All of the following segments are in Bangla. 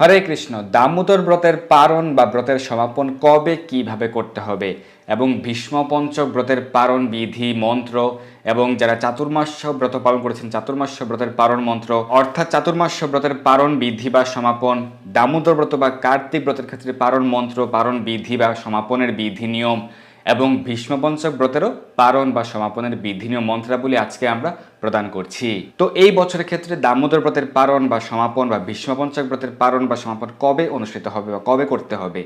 হরে কৃষ্ণ, দামোদর ব্রতের পারণ বা ব্রতের সমাপন কবে, কীভাবে করতে হবে? এবং ভীষ্ম পঞ্চক ব্রতের পারণ বিধি, মন্ত্র এবং যারা চাতুর্মাস্য ব্রত পালন করেছেন, চাতুর্মাস্য ব্রতের পারণ মন্ত্র, অর্থাৎ চাতুর্মাস্য ব্রতের পারণ বিধি বা সমাপন, দামোদর ব্রত বা কার্তিক ব্রতের ক্ষেত্রে পারণ মন্ত্র, পারণ বিধি বা সমাপনের বিধি নিয়ম এবং ভীষ্মপঞ্চক ব্রতেরও পারণ বা সমাপনের বিধিনীয় মন্ত্রাবলী আজকে আমরা প্রদান করছি। তো এই বছরের ক্ষেত্রে দামোদর ব্রতের পারণ বা সমাপন বা ভীষ্মপঞ্চক ব্রতের পারণ বা সমাপন কবে অনুষ্ঠিত হবে বা কবে করতে হবে?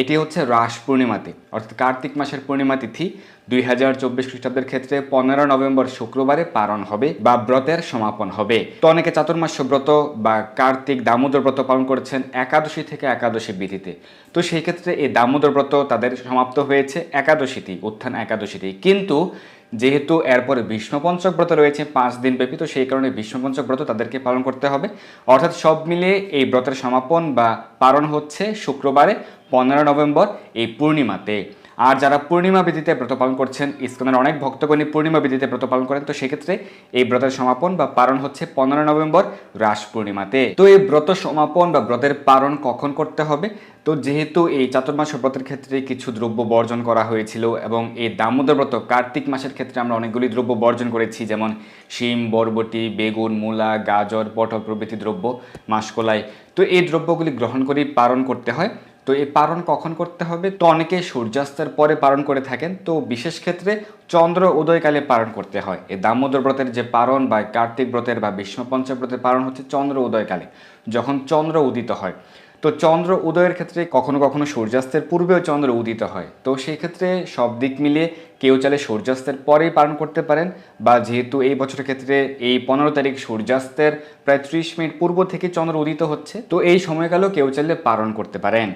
এটি হচ্ছে রাস পূর্ণিমাতে, অর্থাৎ কার্তিক মাসের পূর্ণিমা তিথি দুই হাজার চব্বিশ খ্রিস্টাব্দের ক্ষেত্রে পনেরো নভেম্বর শুক্রবারে পালন হবে বা ব্রতের সমাপন হবে। তো অনেকে চাতুর্মাস্য ব্রত বা কার্তিক দামোদর ব্রত পালন করেছেন একাদশী থেকে একাদশী বিধিতে তো সেই ক্ষেত্রে এই দামোদর ব্রত তাদের সমাপ্ত হয়েছে একাদশীতেই উত্থান একাদশীতেই কিন্তু যেহেতু এরপরে বিষ্ণুপঞ্চক ব্রত রয়েছে, পাঁচ দিন ব্যাপী তো সেই কারণে বিষ্ণুপঞ্চক ব্রত তাদেরকে পালন করতে হবে। অর্থাৎ সব মিলিয়ে এই ব্রতের সমাপন বা পালন হচ্ছে শুক্রবারে, পনেরো নভেম্বর, এই পূর্ণিমাতে। আর যারা পূর্ণিমা বিধিতে ব্রত পালন করছেন, ইসকনের অনেক ভক্তগণী পূর্ণিমা বিধিতে ব্রত পালন করেন, তো সেক্ষেত্রে এই ব্রতের সমাপন বা পালন হচ্ছে পনেরো নভেম্বর রাস পূর্ণিমাতে। তো এই ব্রত সমাপন বা ব্রতের পালন কখন করতে হবে? তো যেহেতু এই চাতুর্মাস ব্রতের ক্ষেত্রে কিছু দ্রব্য বর্জন করা হয়েছিল এবং এই দামোদর ব্রত কার্তিক মাসের ক্ষেত্রে আমরা অনেকগুলি দ্রব্য বর্জন করেছি, যেমন শিম, বরবটি, বেগুন, মূলা, গাজর, পটল প্রভৃতি দ্রব্য, মাসকলাই। তো এই দ্রব্যগুলি গ্রহণ করেই পালন করতে হয়। তো এই পারণ কখন করতে হবে? তো অনেকে সূর্যাস্তের পরে পারণ করে থাকেন। তো বিশেষ ক্ষেত্রে চন্দ্র উদয়কালে পালন করতে হয়। এই দামোদর ব্রতের যে পালন বা কার্তিক ব্রতের বা বিষ্ণু পঞ্চক ব্রতের পালন হচ্ছে চন্দ্র উদয়কালে, যখন চন্দ্র উদিত হয়। তো চন্দ্র উদয়ের ক্ষেত্রে কখনো কখনো সূর্যাস্তের পূর্বেও চন্দ্র উদিত হয়। তো সেই ক্ষেত্রে সব দিক মিলিয়ে কেউ চাইলে সূর্যাস্তের পরেই পালন করতে পারেন বা যেহেতু এই বছরের ক্ষেত্রে এই পনেরো তারিখ সূর্যাস্তের প্রায় ত্রিশ মিনিট পূর্ব থেকে চন্দ্র উদিত হচ্ছে, তো এই সময়কালেও কেউ চাইলে পালন করতে পারেন।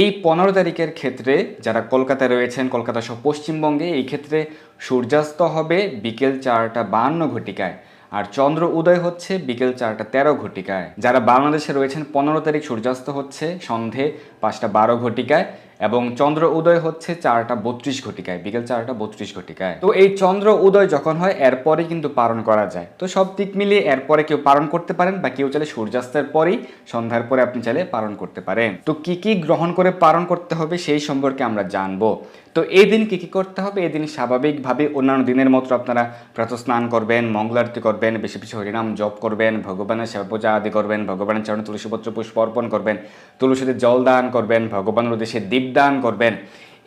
এই পনেরো তারিখের ক্ষেত্রে যারা কলকাতায় রয়েছেন, কলকাতা সহ পশ্চিমবঙ্গে, এই ক্ষেত্রে সূর্যাস্ত হবে বিকেল চারটা বাহান্ন ঘটিকায় আর চন্দ্র উদয় হচ্ছে বিকেল চারটা তেরো ঘটিকায়। যারা বাংলাদেশে রয়েছেন, পনেরো তারিখ সূর্যাস্ত হচ্ছে সন্ধে পাঁচটা বারো ঘটিকায়। এবং চন্দ্র উদয় হচ্ছে চারটা বত্রিশ ঘটিকায়, বিকেল চারটা বত্রিশ ঘটিকায়। তো এই চন্দ্র উদয় যখন হয়, এরপরে কিন্তু পালন করা যায়। তো সব দিক মিলিয়ে এরপরে কেউ পালন করতে পারেন বা কেউ চাইলে সূর্যাস্তের পরেই সন্ধ্যার পরে আপনি চাইলে পালন করতে পারেন। তো কি কি গ্রহণ করে পালন করতে হবে সেই সম্পর্কে আমরা জানব। তো এই দিন কি কি করতে হবে? এই দিন স্বাভাবিকভাবে অন্যান্য দিনের মতো আপনারা প্রাতঃ স্নান করবেন মঙ্গলারতি করবেন, বেশি বেশি হরিনাম জপ করবেন, ভগবানের সেবা পূজা আদি করবেন, ভগবানের চরণে তুলসীপত্র পুষ্প অর্পণ করবেন, তুলসীতে জল দান করবেন, ভগবানের উদ্দেশ্যে দীপদান করবেন।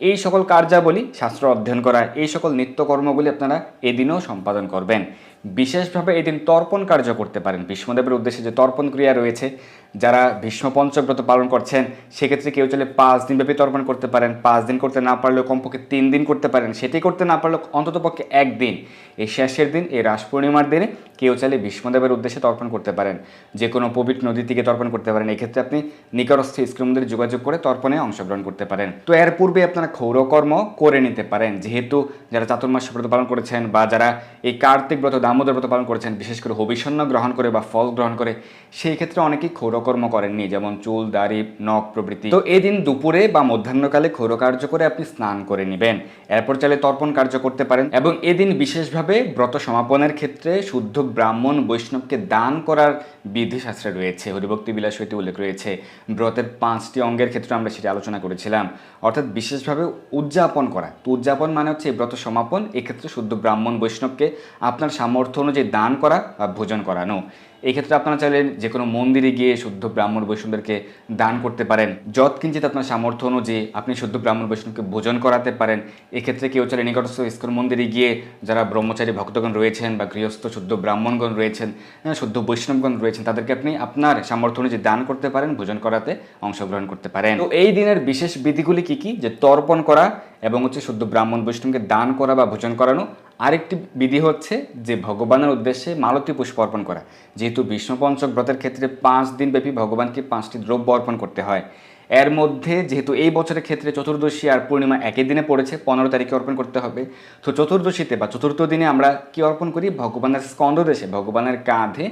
এই সকল কার্যাবলী শাস্ত্র অধ্যয়ন করা, এই সকল নিত্যকর্মগুলি আপনারা এদিনও সম্পাদন করবেন। বিশেষভাবে এদিন তর্পণ কার্য করতে পারেন। ভীষ্মদেবের উদ্দেশ্যে যে তর্পণ ক্রিয়া রয়েছে, যারা ভীষ্ম পঞ্চব্রত পালন করছেন, সেক্ষেত্রে কেউ চাইলে পাঁচ দিন ব্যাপী তর্পণ করতে পারেন। পাঁচ দিন করতে না পারলেও কমপক্ষে তিন দিন করতে পারেন। সেটি করতে না পারলেও অন্ততপক্ষে একদিন এই শেষের দিন, এই রাস পূর্ণিমার দিনে কেউ চাইলে ভীষ্মদেবের উদ্দেশ্যে তর্পণ করতে পারেন। যে কোনো পবিত্র নদী থেকে তর্পণ করতে পারেন। এক্ষেত্রে আপনি নিকটস্থ স্কুল মন্দিরে যোগাযোগ করে তর্পণে অংশগ্রহণ করতে পারেন। তো এর পূর্বে আপনারা ক্ষৌরকর্ম করে নিতে পারেন। যেহেতু যারা চাতুর্মাস ব্রত পালন করেছেন বা যারা এই কার্তিক ব্রত ব্রত পালন করেছেন, বিশেষ করে হবিষণ্য গ্রহণ করে বা ফল গ্রহণ করে, সেই ক্ষেত্রে অনেকেই ক্ষৌরকর্ম করেননি, যেমন চুল, দাড়ি, নখ প্রভৃতি। তো এদিন দুপুরে বা মধ্যাহ্নকালে ক্ষৌর কার্য করে আপনি স্নান করে নেবেন। এরপর চাইলে তর্পণ কার্য করতে পারেন এবং এদিন বিশেষভাবে ব্রত সমাপনের ক্ষেত্রে শুদ্ধ ব্রাহ্মণ বৈষ্ণবকে দান করার বিধিশাস্ত্রে রয়েছে। হরিভক্তি বিলাস হইতে উল্লেখ রয়েছে। ব্রতের পাঁচটি অঙ্গের ক্ষেত্রে আমরা সেটি আলোচনা করেছিলাম। অর্থাৎ বিশেষভাবে উদযাপন করা। তো উদযাপন মানে হচ্ছে এই ব্রত সমাপন। এক্ষেত্রে শুদ্ধ ব্রাহ্মণ বৈষ্ণবকে আপনার সামর্থ্য অনুযায়ী দান করা বা ভোজন করানো। এই ক্ষেত্রে আপনারা চাইলে যে কোনো মন্দিরে গিয়ে শুদ্ধ ব্রাহ্মণ বৈষ্ণবদেরকে দান করতে পারেন। যৎ কিঞ্চিত আপনার সামর্থ্য অনুযায়ী আপনি শুদ্ধ ব্রাহ্মণ বৈষ্ণবকে ভোজন করাতে পারেন। এক্ষেত্রে কেউ চাইলে নিকটস্থ ইস্কন মন্দিরে গিয়ে যারা ব্রহ্মচারী ভক্তগণ রয়েছেন বা গৃহস্থ শুদ্ধ ব্রাহ্মণগণ রয়েছেন শুদ্ধ বৈষ্ণবগণ রয়েছেন, তাদেরকে আপনি আপনার সামর্থ্য অনুযায়ী দান করতে পারেন, ভোজন করাতে অংশগ্রহণ করতে পারেন। তো এই দিনের বিশেষ বিধিগুলি কি কি? যে তর্পণ করা এবং হচ্ছে শুদ্ধ ব্রাহ্মণ বৈষ্ণবকে দান করা বা ভোজন করানো। আরেকটি বিধি হচ্ছে যে ভগবানের উদ্দেশ্যে মালতী পুষ্প অর্পণ করা। যেহেতু বিষ্ণুপঞ্চক ব্রতের ক্ষেত্রে পাঁচ দিন ব্যাপী ভগবানকে পাঁচটি দ্রব্য অর্পণ করতে হয়। এর মধ্যে যেহেতু এই বছরের ক্ষেত্রে চতুর্দশী আর পূর্ণিমা একই দিনে পড়েছে, পনেরো তারিখে অর্পণ করতে হবে। তো চতুর্দশীতে বা চতুর্থ দিনে আমরা কি অর্পণ করি? ভগবানের স্কন্দদেশে ভগবানের কাঁধে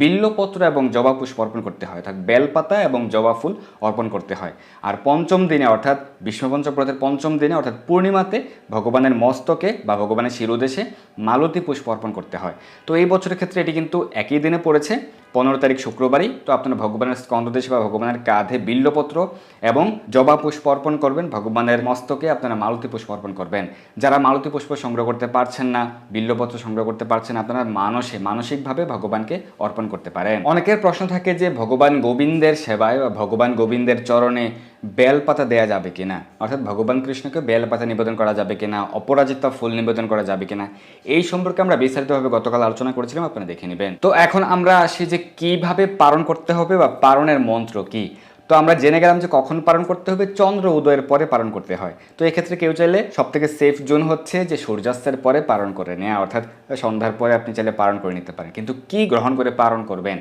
বিল্লপত্র এবং জবা পুষ্প অর্পণ করতে হয়, অর্থাৎ বেলপাতা এবং জবা ফুল অর্পণ করতে হয়। আর পঞ্চম দিনে, অর্থাৎ বিষ্ণুপঞ্চক ব্রতের পঞ্চম দিনে, অর্থাৎ পূর্ণিমাতে ভগবানের মস্তকে বা ভগবানের শিরোদেশে মালতী পুষ্প অর্পণ করতে হয়। তো এই বছরের ক্ষেত্রে এটি কিন্তু একই দিনে পড়েছে। পনেরো তারিখ শুক্রবারই, তো আপনারা ভগবানের স্কন্ধদেশ বা ভগবানের কাঁধে বিল্লপত্র এবং জবা পুষ্প অর্পণ করবেন, ভগবানের মস্তকে আপনারা মালতী পুষ্প অর্পণ করবেন। যারা মালতী পুষ্প সংগ্রহ করতে পারছেন না, বিল্লপত্র সংগ্রহ করতে পারছেন, আপনারা মানসে, মানসিকভাবে ভগবানকে অর্পণ করতে পারেন। অনেকের প্রশ্ন থাকে যে, ভগবান গোবিন্দের সেবায় বা ভগবান গোবিন্দের চরণে বেলপাতা দেয়া যাবে কিনা? অর্থাৎ ভগবান কৃষ্ণকে বেলপাতা নিবেদন করা যাবে কিনা? অপরাজিতা ফুল নিবেদন করা যাবে কিনা? এই সম্পর্কে আমরা বিস্তারিতভাবে গতকাল আলোচনা করেছিলাম, আপনারা দেখে নেবেন। তো এখন আমরা আসি যে কীভাবে পালন করতে হবে বা পালনের মন্ত্র কি? তো আমরা জেনে গেলাম যে কখন পালন করতে হবে, চন্দ্র উদয়ের পরে পালন করতে হয়। তো এক্ষেত্রে কেউ চাইলে সব থেকে সেফ জোন হচ্ছে যে সূর্যাস্তের পরে পালন করে নেওয়া অর্থাৎ সন্ধ্যার পরে আপনি চাইলে পালন করে নিতে পারেন। কিন্তু কি গ্রহণ করে পালন করবেন?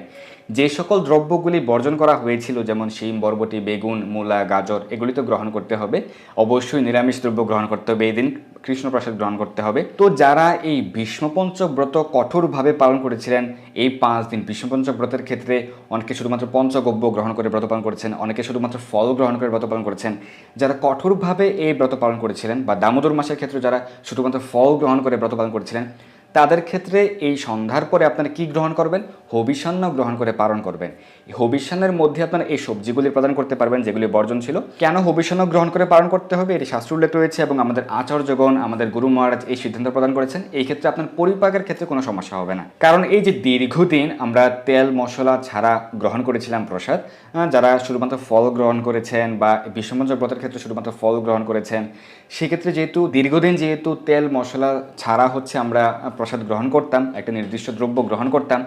যে সকল দ্রব্যগুলি বর্জন করা হয়েছিল, যেমন শিম, বরবটি, বেগুন, মূলা, গাজর, এগুলি তো গ্রহণ করতে হবে। অবশ্যই নিরামিষ দ্রব্য গ্রহণ করতে হবে, এই দিন কৃষ্ণপ্রসাদ গ্রহণ করতে হবে। তো যারা এই ভীষ্মপঞ্চক ব্রত কঠোরভাবে পালন করেছিলেন, এই পাঁচ দিন ভীষ্মপঞ্চক ব্রতের ক্ষেত্রে অনেকে শুধুমাত্র পঞ্চগব্য গ্রহণ করে ব্রত পালন করেছেন, অনেকে শুধুমাত্র ফল গ্রহণ করে ব্রত পালন করেছেন। যারা কঠোরভাবে এই ব্রত পালন করেছিলেন বা দামোদর মাসের ক্ষেত্রে যারা শুধুমাত্র ফল গ্রহণ করে ব্রত পালন করেছিলেন তাদের ক্ষেত্রে এই সন্ধ্যার পরে আপনারা কি গ্রহণ করবেন? হবিষান্ন গ্রহণ করে পালন করবেন। হবিষান্নের মধ্যে আপনারা এই সবজিগুলি প্রদান করতে পারবেন, যেগুলি বর্জন ছিল। কেন হবিষান্ন গ্রহণ করে পালন করতে হবে? এটি শাস্ত্র উল্লেখ রয়েছে এবং আমাদের আচার্যগণ, আমাদের গুরু মহারাজ এই সিদ্ধান্ত প্রদান করেছেন। এই ক্ষেত্রে আপনার পরিপাকের ক্ষেত্রে কোনো সমস্যা হবে না। কারণ এই যে দীর্ঘদিন আমরা তেল, মশলা ছাড়া গ্রহণ করেছিলাম প্রসাদ যারা শুধুমাত্র ফল গ্রহণ করেছেন বা বিশ্বমঞ্চ ব্রতের ক্ষেত্রে শুধুমাত্র ফল গ্রহণ করেছেন, সেক্ষেত্রে যেহেতু দীর্ঘদিন যেহেতু তেল, মশলা ছাড়া হচ্ছে আমরা প্রসাদ গ্রহণ করতাম একটা নির্দিষ্ট দ্রব্য গ্রহণ করতাম।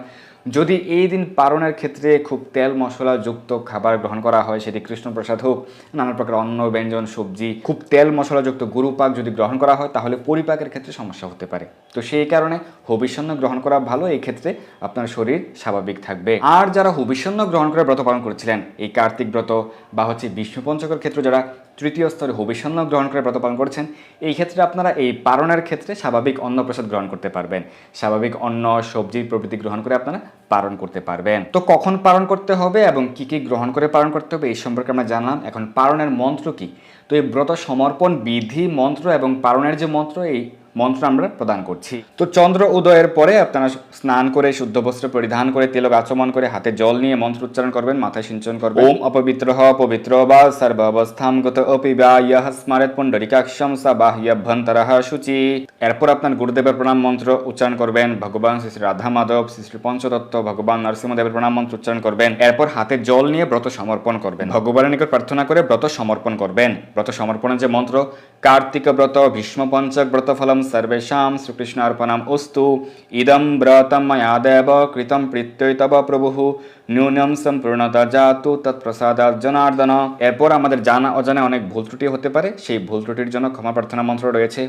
যদি এই দিন পালনের ক্ষেত্রে খুব তেল মশলা যুক্ত খাবার গ্রহণ করা হয়, সেটি কৃষ্ণপ্রসাদ হোক নানা প্রকার অন্ন, ব্যঞ্জন, সবজি, খুব তেল মশলাযুক্ত গুরুপাক যদি গ্রহণ করা হয়, তাহলে পরিপাকের ক্ষেত্রে সমস্যা হতে পারে। তো সেই কারণে হবিষণ্য গ্রহণ করা ভালো, এই ক্ষেত্রে আপনার শরীর স্বাভাবিক থাকবে। আর যারা হবিষণ্য গ্রহণ করে ব্রত পালন করেছিলেন, এই কার্তিক ব্রত বা হচ্ছে বিষ্ণু পঞ্চকের ক্ষেত্রে যারা তৃতীয় স্তরে হবিষণ্য গ্রহণ করে ব্রত পালন করছেন, এই ক্ষেত্রে আপনারা এই পালনের ক্ষেত্রে স্বাভাবিক অন্ন প্রসাদ গ্রহণ করতে পারবেন। স্বাভাবিক অন্ন সবজি প্রভৃতি গ্রহণ করে আপনারা পালন করতে পারবেন। তো কখন পালন করতে হবে এবং কি কি গ্রহণ করে পালন করতে হবে এই সম্পর্কে আমরা জানলাম। এখন পালনের মন্ত্র কি? তো এই ব্রত সমর্পণ বিধি মন্ত্র এবং পালনের যে মন্ত্র, এই মন্ত্র আমরা প্রদান করছি। তো চন্দ্র উদয়ের পরে আপনারা স্নান করে শুদ্ধ বস্ত্র পরিধান করে তিলক আচমন করে হাতে জল নিয়ে মন্ত্র উচ্চারণ করবেন মাথায় সিঞ্চন করবেন। ওম অপবিত্র পবিত্র বা সর্ব অবস্থাম গত অপি বা ইহ স্মারত পুণ্ডরিকাক্ষম সা বাহ্যভ্যন্তর শুচি এরপর আপনার গুরুদেবের প্রণাম মন্ত্র উচ্চারণ করবেন ভগবান শ্রী শ্রী রাধা মাধব শ্রী শ্রী পঞ্চদত্ত ভগবান নরসিংহদেবের প্রণাম মন্ত্র উচ্চারণ করবেন। এরপর হাতে জল নিয়ে ব্রত সমর্পণ করবেন। ভগবানের নিকট প্রার্থনা করে ব্রত সমর্পণ করবেন। ব্রত সমর্পণের যে মন্ত্র কার্তিক ব্রত ভীষ্ম পঞ্চক ব্রত ফলম সর্বেশাম শ্রীকৃষ্ণ অর্পণম অস্তু ইদম ব্রতম ময়া দেব কৃতম প্রীত্যৈ তব প্রভু ন্যূনম সম্পূর্ণতা জাতু তৎপ্রসাদ জনার্দন এরপর আমাদের জানা অজানা অনেক ভুল ত্রুটি হতে পারে। সেই ভুল ত্রুটির জন্য ক্ষমা প্রার্থনা মন্ত্র রয়েছে।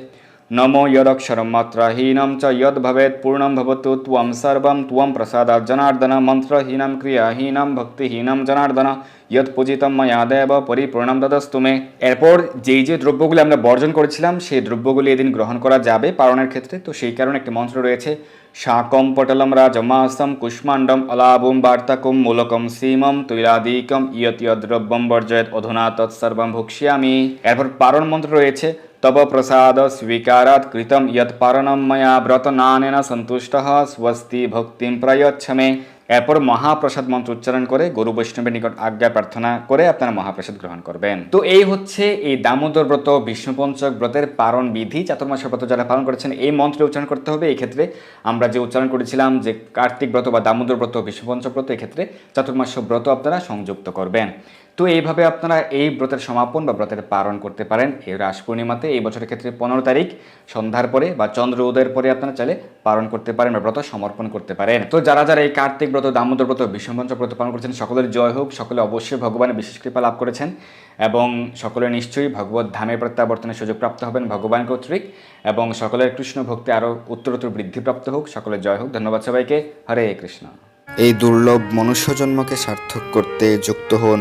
নমো যদক্ষরম মাত্রাহীনম চ যদ ভবেত পূর্ণম ভবতু ত্বম সর্বম ত্বম প্রসাদাত জনার্দন মন্ত্রহীনম ক্রিয়াহীনম ভক্তিহীনম জনার্দন যদ পূজিতম ময়া দেব পরিপূর্ণম দদস্তু মে এরপর যেই যে দ্রব্যগুলি আমরা বর্জন করেছিলাম, সেই দ্রব্যগুলি এদিন গ্রহণ করা যাবে পালনের ক্ষেত্রে। তো সেই কারণে একটি মন্ত্র রয়েছে, শাকম পটলম রাজমাসম কুষ্মাণ্ডম অলাবুম বার্তাকুম মূলকম সীমম তৈলাদিকম ইয়ত ইয়দ দ্রব্যম বর্জয়ত অধুনা তৎসর্বম ভুক্ষ্যামি। এরপর পারণ মন্ত্র রয়েছে স্বীকারাত কৃতম ইয়ৎ পারণম ময়া ব্রতনানেন সন্তুষ্ট স্বস্তি ভক্তিম প্রয়চ্ছমে এরপর মহাপ্রসাদ মন্ত্র উচ্চারণ করে গুরু বৈষ্ণবের নিকট আজ্ঞা প্রার্থনা করে আপনারা মহাপ্রসাদ গ্রহণ করবেন। তো এই হচ্ছে এই দামোদর ব্রত, বিষ্ণুপঞ্চক ব্রতের পারণ বিধি। চাতুর্মাসের ব্রত যারা পালন করেছেন, এই মন্ত্রে উচ্চারণ করতে হবে। এই ক্ষেত্রে আমরা যে উচ্চারণ করেছিলাম যে কার্তিক ব্রত বা দামোদর ব্রত, বিষ্ণুপঞ্চক ব্রত, এক্ষেত্রে চাতুর্মাস ব্রত আপনারা সংযুক্ত করবেন। তো এইভাবে আপনারা এই ব্রতের সমাপন বা ব্রতের পালন করতে পারেন। এই রাস পূর্ণিমাতে এই বছরের ক্ষেত্রে পনেরো তারিখ, সন্ধ্যার পরে বা চন্দ্র উদয়ের পরে আপনারা চাইলে পালন করতে পারেন বা ব্রত সমর্পণ করতে পারেন। তো যারা যারা এই কার্তিক ব্রত, দামোদর ব্রত বিশ্বপঞ্চ ব্রত পালন করেছেন, সকলের জয় হোক, সকলে অবশ্যই ভগবানের বিশেষ কৃপা লাভ করেছেন এবং সকলে নিশ্চয়ই ভগবত ধামে প্রত্যাবর্তনের সুযোগ প্রাপ্ত হবেন ভগবান কর্তৃক এবং সকলের কৃষ্ণ ভক্তি আরও উত্তরোত্তর বৃদ্ধিপ্রাপ্ত হোক, সকলের জয় হোক। ধন্যবাদ সবাইকে। হরে কৃষ্ণ। এই দুর্লভ মনুষ্যজন্মকে সার্থক করতে যুক্ত হন